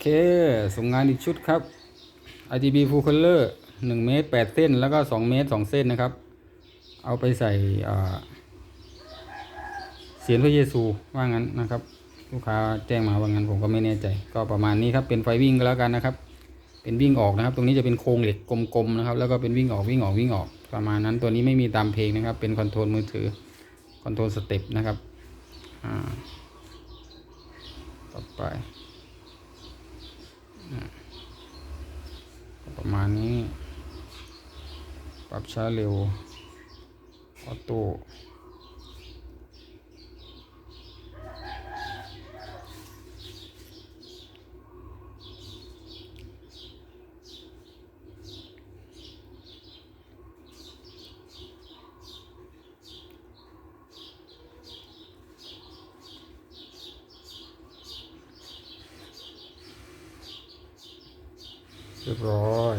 เค ส่งงานอีกชุดครับ RGB full color 1เมตร8เส้น แล้วก็ 2 เมตร 2 เส้นนะครับ เอาไปใส่เสียนพระเยซูว่างั้นนะครับ ลูกค้าแจ้งมาว่างั้นผมก็ไม่แน่ใจ ก็ประมาณนี้ครับ เป็นไฟวิ่งก็แล้วกันนะครับ เป็นวิ่งออกนะครับ ตรงนี้จะเป็นโครงเหล็กกลมๆนะครับ แล้วก็เป็นวิ่งออกวิ่งออกวิ่งออก ประมาณนั้น ตัวนี้ไม่มีตามเพลงนะครับ เป็นคอนโทรลมือถือ คอนโทรลสเต็ปนะครับ อ่า ต่อไปอ่าก็ ประมาณนี้ ปรับช้าเร็ว ออโต้ เรียบร้อย